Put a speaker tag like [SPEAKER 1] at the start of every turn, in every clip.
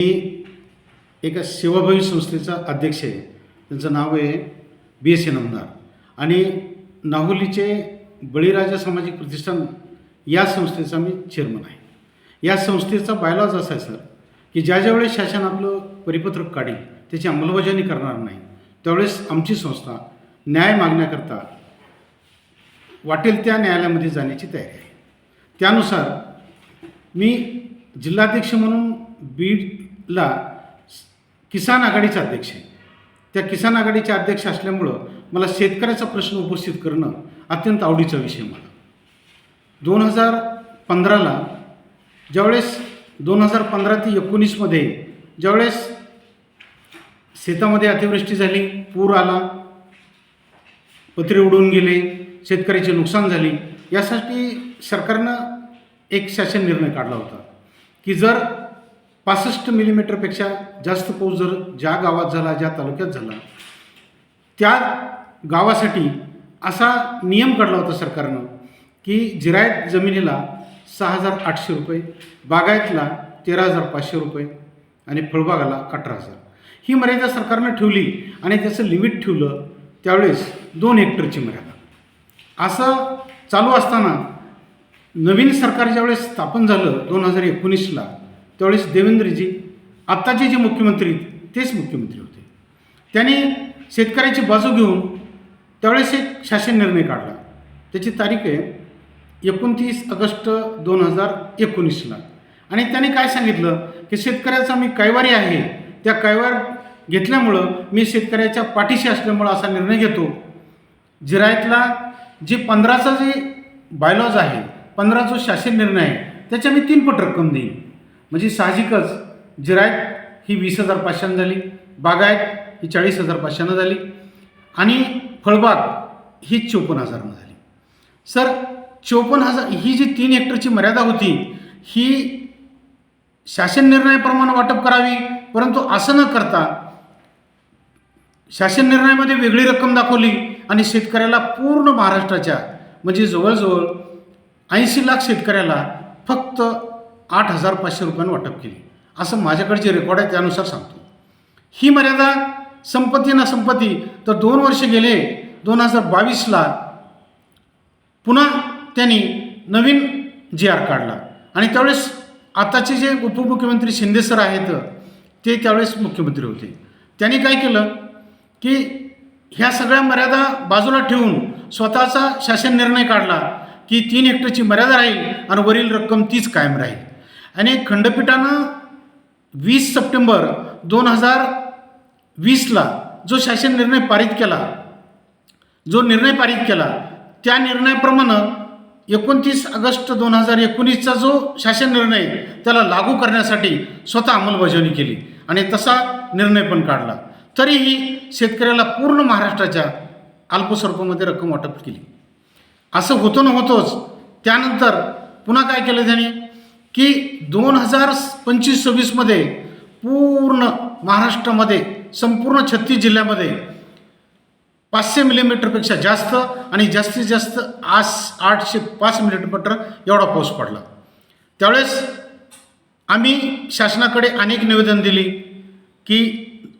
[SPEAKER 1] मी एका सेवाभावी संस्थेचा अध्यक्ष आहे. त्यांचं नाव आहे बी एस एन अमदार आणि नाहुलीचे बळीराजा सामाजिक प्रतिष्ठान या संस्थेचा मी चेअरमन आहे. या संस्थेचा बायलॉज असा आहे सर की ज्या ज्या वेळेस शासन आपलं परिपत्रक काढेल त्याची अंमलबजावणी करणार नाही त्यावेळेस आमची संस्था न्याय मागण्याकरता वाटेल त्या न्यायालयामध्ये जाण्याची तयारी आहे. त्यानुसार मी जिल्हाध्यक्ष म्हणून ला किसान आघाडीचा अध्यक्ष आहे. त्या किसान आघाडीचे अध्यक्ष असल्यामुळं मला शेतकऱ्याचा प्रश्न उपस्थित करणं अत्यंत आवडीचा विषय मला. दोन हजार पंधराला ज्यावेळेस दोन हजार पंधरा ते एकोणीसमध्ये ज्यावेळेस शेतामध्ये अतिवृष्टी झाली पूर आला पत्रे उडून गेले शेतकऱ्याचे नुकसान झाले यासाठी सरकारनं एक शासन निर्णय काढला होता की जर पासष्ट मिलीमीटरपेक्षा जास्त पाऊस जर ज्या गावात झाला ज्या तालुक्यात झाला त्या गावासाठी असा नियम काढला होता सरकारनं की जिरायत जमिनीला सहा हजार आठशे रुपये बागायतला तेरा हजार पाचशे रुपये आणि फळबागाला अठरा हजार. ही मर्यादा सरकारनं ठेवली आणि त्याचं लिमिट ठेवलं त्यावेळेस दोन हेक्टरची मर्यादा. असं चालू असताना नवीन सरकार ज्यावेळेस स्थापन झालं दोन हजार एकोणीसला त्यावेळेस देवेंद्रजी आत्ताचे जे मुख्यमंत्री आहेत, तेच मुख्यमंत्री होते. त्यांनी शेतकऱ्याची बाजू घेऊन त्यावेळेस एक शासन निर्णय काढला. त्याची तारीख आहे एकोणतीस ऑगस्ट दोन हजार एकोणीसला. आणि त्याने काय सांगितलं? की शेतकऱ्याचा मी कैवारी आहे. त्या कैवार घेतल्यामुळं मी शेतकऱ्याच्या पाठीशी असल्यामुळं असा निर्णय घेतो. जिरायतला जे पंधराचा जे बायलॉज आहे पंधरा जो शासन निर्णय आहे त्याच्या मी तीन पट रक्कम देईन. म्हणजे साहजिकच जिरायत ही वीस हजार पाचशेनं झाली बागायत ही चाळीस हजार पाचशेनं झाली आणि फळबाग ही चोपन्न हजारनं झाली. सर चोपन्न हजार ही जी तीन हेक्टरची मर्यादा होती ही शासन निर्णयाप्रमाणे वाटप करावी परंतु असं न करता शासन निर्णयामध्ये वेगळी रक्कम दाखवली आणि शेतकऱ्याला पूर्ण महाराष्ट्राच्या म्हणजे जवळजवळ ऐंशी लाख शेतकऱ्याला फक्त आठ हजार पाचशे रुपयांनी वाटप केली. असं माझ्याकडे जे रेकॉर्ड आहे त्यानुसार सांगतो. ही मर्यादा संपत्ती ना संपत्ती तर दोन वर्ष गेले दोन हजार बावीसला पुन्हा त्यांनी नवीन जी आर काढला. आणि त्यावेळेस आताचे जे उपमुख्यमंत्री शिंदे सर आहेत ते त्यावेळेस मुख्यमंत्री होते. त्यांनी काय केलं की ह्या सगळ्या मर्यादा बाजूला ठेवून स्वतःचा शासन निर्णय काढला की तीन हेक्टरची मर्यादा राहील आणि वरील रक्कम तीच कायम राहील. आणि खंडपीठानं वीस सप्टेंबर दोन हजार वीसला जो शासन निर्णय पारित केला जो निर्णय पारित केला त्या निर्णयाप्रमाणे एकोणतीस ऑगस्ट दोन हजार एकोणीसचा जो शासन निर्णय त्याला लागू करण्यासाठी स्वतः अंमलबजावणी केली आणि तसा निर्णय पण काढला. तरीही शेतकऱ्याला पूर्ण महाराष्ट्राच्या अल्पस्वरूपामध्ये रक्कम वाटप केली. असं होतं न होतोच त्यानंतर पुन्हा काय केलं त्याने? की दोन हजार पंचवीस सव्वीसमध्ये पूर्ण महाराष्ट्रामध्ये संपूर्ण छत्तीस जिल्ह्यामध्ये पाचशे मिलीमीटरपेक्षा जास्त आणि जास्तीत जास्त आस आठशे पाच मिलीमीटर एवढा पाऊस पडला. त्यावेळेस आम्ही शासनाकडे अनेक निवेदन दिली की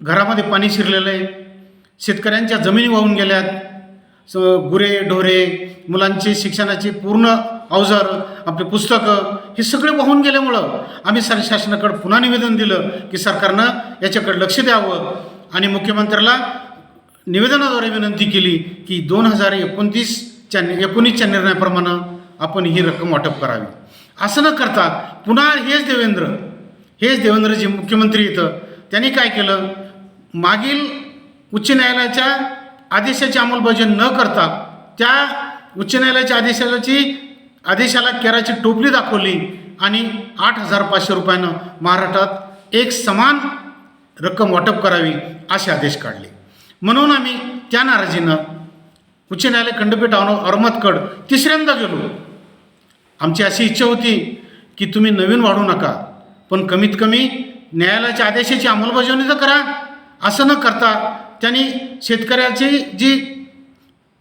[SPEAKER 1] घरामध्ये पाणी शिरलेलं आहे. शेतकऱ्यांच्या जमिनी वाहून गेल्यात. गुरे ढोरे मुलांची शिक्षणाची पूर्ण अवजारं आपले पुस्तकं हे सगळे वाहून गेल्यामुळं आम्ही सर शासनाकडं पुन्हा निवेदन दिलं की सरकारनं याच्याकडे लक्ष द्यावं. आणि मुख्यमंत्र्याला निवेदनाद्वारे विनंती केली की दोन हजार एकोणतीसच्या एकोणीसच्या निर्णयाप्रमाणे आपण ही रक्कम वाटप करावी. असं न करता पुन्हा हेच देवेंद्र हेच देवेंद्र जे मुख्यमंत्री येतं त्यांनी काय केलं? मागील उच्च न्यायालयाच्या आदेशाची अंमलबजावणी न करता त्या उच्च न्यायालयाच्या आदेशाची आदेशाला केराची टोपली दाखवली आणि आठ हजार पाचशे रुपयानं महाराष्ट्रात एक समान रक्कम वाटप करावी असे आदेश काढले. म्हणून आम्ही त्या नाराजीनं उच्च न्यायालय खंडपीठ औ औरंगाबादकड तिसऱ्यांदा गेलो. आमची अशी इच्छा होती की तुम्ही नवीन वाढू नका पण कमीत कमी न्यायालयाच्या आदेशाची अंमलबजावणी तर करा. असं न करता त्यांनी शेतकऱ्याची जी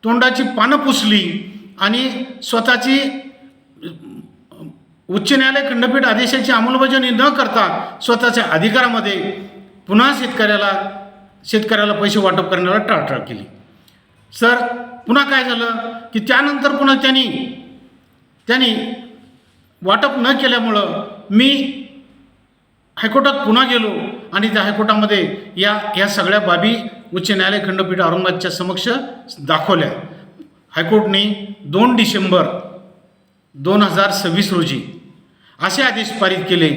[SPEAKER 1] तोंडाची पानं पुसली आणि स्वतःची उच्च न्यायालय खंडपीठ आदेशाची अंमलबजावणी न करता स्वतःच्या अधिकारामध्ये पुन्हा शेतकऱ्याला शेतकऱ्याला पैसे वाटप करण्याला टाळटाळ केली. सर पुन्हा काय झालं? की त्यानंतर पुन्हा त्यांनी त्यांनी वाटप न केल्यामुळं मी हायकोर्टात पुन्हा गेलो आणि त्या हायकोर्टामध्ये या या सगळ्या बाबी उच्च न्यायालय खंडपीठ औरंगाबादच्या समक्ष दाखवल्या. हायकोर्टने दोन डिसेंबर दोन हजार सव्वीस रोजी असे आदेश पारित केले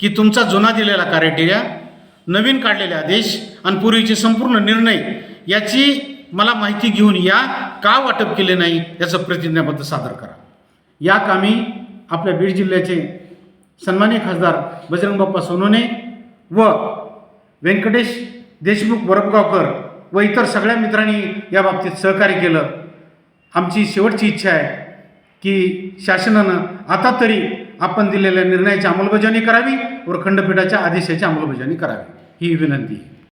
[SPEAKER 1] की तुमचा जुना दिलेला क्रायटेरिया नवीन काढलेले आदेश आणि पूर्वीचे संपूर्ण निर्णय याची मला माहिती घेऊन या का वाटप केले नाही याचं प्रतिज्ञाबद्ध सादर करा. या कामी आपल्या बीड जिल्ह्याचे सन्मान्य खासदार बजरंगबाप्पा बाप्पा व व्यंकटेश देशमुख वरपगावकर व इतर सगळ्या मित्रांनी या बाबतीत सहकार्य केलं. आमची शेवटची इच्छा आहे की शासनानं आता तरी आपण दिलेल्या निर्णयाची अंमलबजावणी करावी व खंडपीठाच्या आदेशाची अंमलबजावणी करावी. ही विनंती. आहे